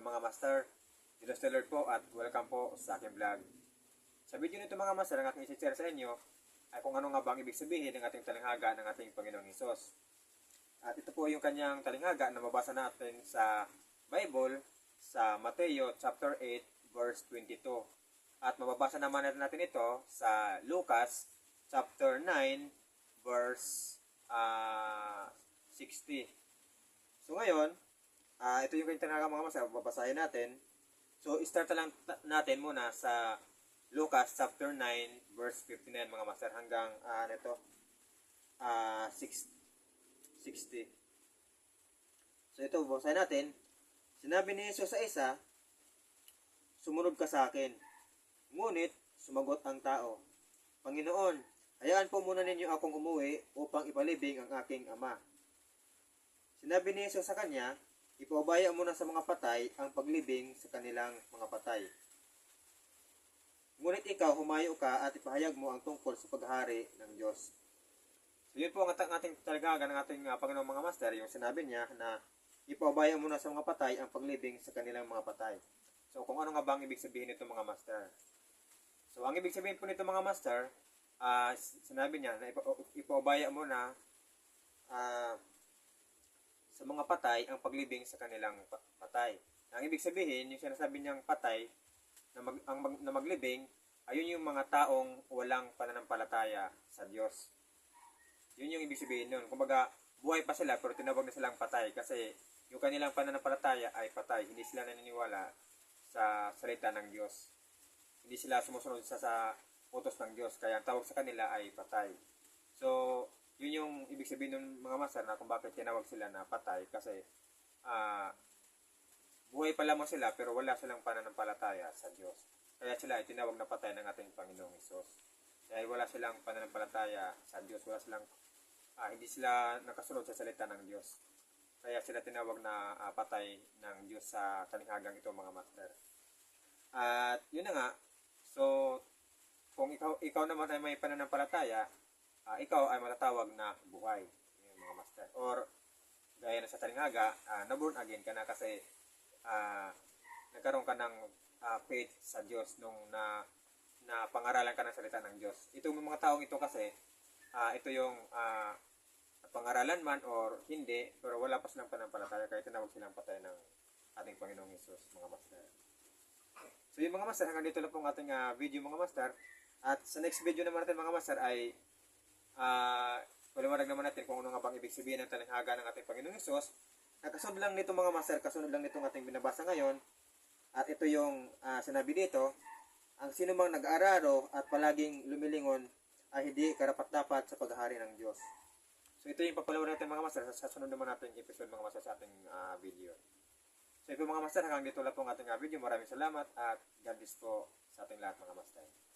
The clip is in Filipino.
Hello mga master, Dilo Stellar po at welcome po sa aking vlog. Sa video nito mga master, ang aking isi-share sa inyo ay kung ano nga bang ibig sabihin ng ating talinghaga ng ating Panginoong Hesus. At ito po yung kanyang talinghaga na mabasa natin sa Bible sa Mateo chapter 8 verse 22. At mababasa naman natin, ito sa Lucas chapter 9 verse ah, 60. So ngayon, ah ito yung kanyang talinghaga mga master, babasahin natin. So, start na lang natin muna sa Lucas chapter 9 verse 59 mga master hanggang ah, ano ito? Ah 6 60. So ito, babasahin natin. Sinabi ni Jesus sa isa, Sumunod ka sa akin. Ngunit, sumagot ang tao, Panginoon, hayaan po muna ninyo akong umuwi upang ipalibing ang aking ama. Sinabi ni Jesus sa kanya, Ipaubaya muna sa mga patay ang paglibing sa kanilang mga patay. Ngunit ikaw, humayo ka at ipahayag mo ang tungkol sa paghari ng Diyos. So yun po ang at- ating talagaga ng ating uh, Panginoong mga master, yung sinabi niya na ipaubaya muna sa mga patay ang paglibing sa kanilang mga patay. So kung ano nga ba ang ibig sabihin nito mga master? So ang ibig sabihin po nito mga master, s- sinabi niya na ipa, ipaubaya muna ah, sa mga patay ang paglibing sa kanilang pa- patay. Ang ibig sabihin, yung sinasabi niyang patay na, mag, ang mag, na maglibing, ayun yung mga taong walang pananampalataya sa Diyos. Yun yung ibig sabihin nun. Kumbaga, buhay pa sila pero tinawag na silang patay kasi yung kanilang pananampalataya ay patay. Hindi sila naniniwala sa salita ng Diyos. Hindi sila sumusunod sa, sa utos ng Diyos. Kaya ang tawag sa kanila ay patay. So, yun yung ibig sabihin ng mga masar na kung bakit tinawag sila na patay kasi ah buhay pa lamang sila pero wala silang pananampalataya sa Diyos. Kaya sila ay tinawag na patay ng ating Panginoong Isos. Dahil wala silang pananampalataya sa Diyos, wala silang ah, hindi sila nakasunod sa salita ng Diyos. Kaya sila tinawag na ah, patay ng Diyos sa talinghagang ito mga master. At yun na nga, so kung ikaw, ikaw naman ay may pananampalataya, ah, ikaw ay matatawag na buhay. Yun, mga master. Or, gaya na sa talinghaga, uh, na-born again ka na kasi ah, nagkaroon ka ng ah, faith sa Diyos nung na na pangaralan ka ng salita ng Diyos. Itong mga taong ito kasi, ah, ito yung ah, pangaralan man or hindi, pero wala pa silang panampalataya kaya tinawag silang patay ng ating Panginoong Yesus, mga master. So yung mga master, hanggang dito lang po ang ating ah, video mga master. At sa next video naman natin mga master ay ah paliwanag naman natin kung ano nga bang ibig sabihin ng talinghaga ng ating Panginoong Yesus. Nakasunod lang nito mga master, kasunod lang nitong ating binabasa ngayon. At ito yung ah, sinabi dito, ang sino mang nag-aararo at palaging lumilingon ay hindi karapat-dapat sa paghahari ng Diyos. So ito yung papalawan natin mga master sa sunod naman natin episode mga master sa ating ah, video. So ito mga master, hanggang dito lang po ang ating ah, video. Maraming salamat at God bless po sa ating lahat mga master.